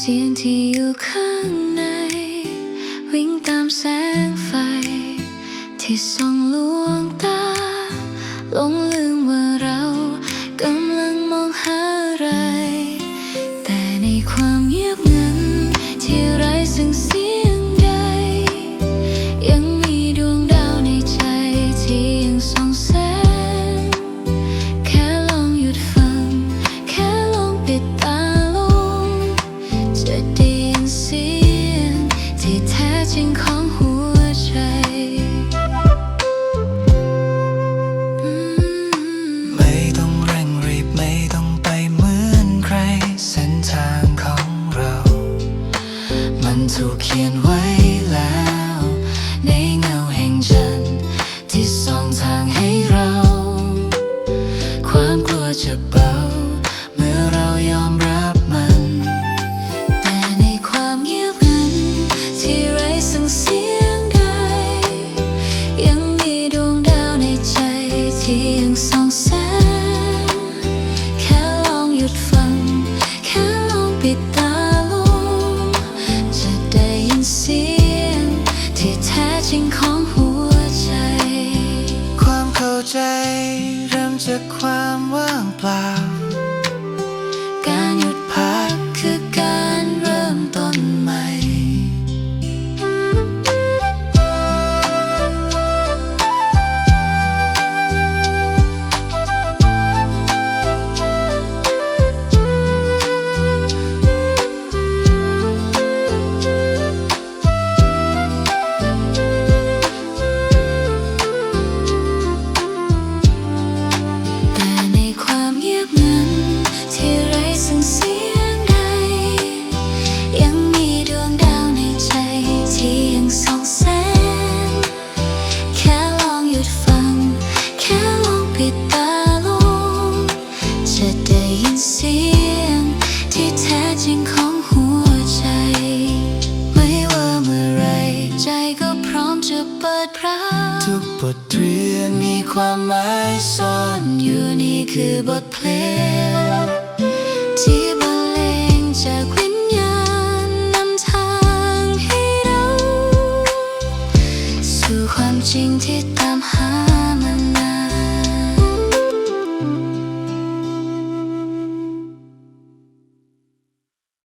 เสียงที่อยู่ข้างใน วิ่งตามแสงไฟ ที่ส่องลวงตาลง จริงของหัวใจไม่ต้องเร่งรีบไม่ต้องไปเหมือนใคร เส้นทางของเรา มันถูกเขียนไว้แล้ว ในเงาแห่งจันทร์ที่ส่องทางให้เรา ความกลัวจะเบา จริงของหัวใจ ความเข้าใจ เริ่มจากความว่างเปล่า ปิดตาลงจะได้ยินเสียง ที่แท้จริงของหัวใจ ไม่ว่าเมื่อไร ใจก็พร้อมจะเปิดรับทุกบทเรียนมีความหมายซ่อนอยู่นี่คือบทเพลง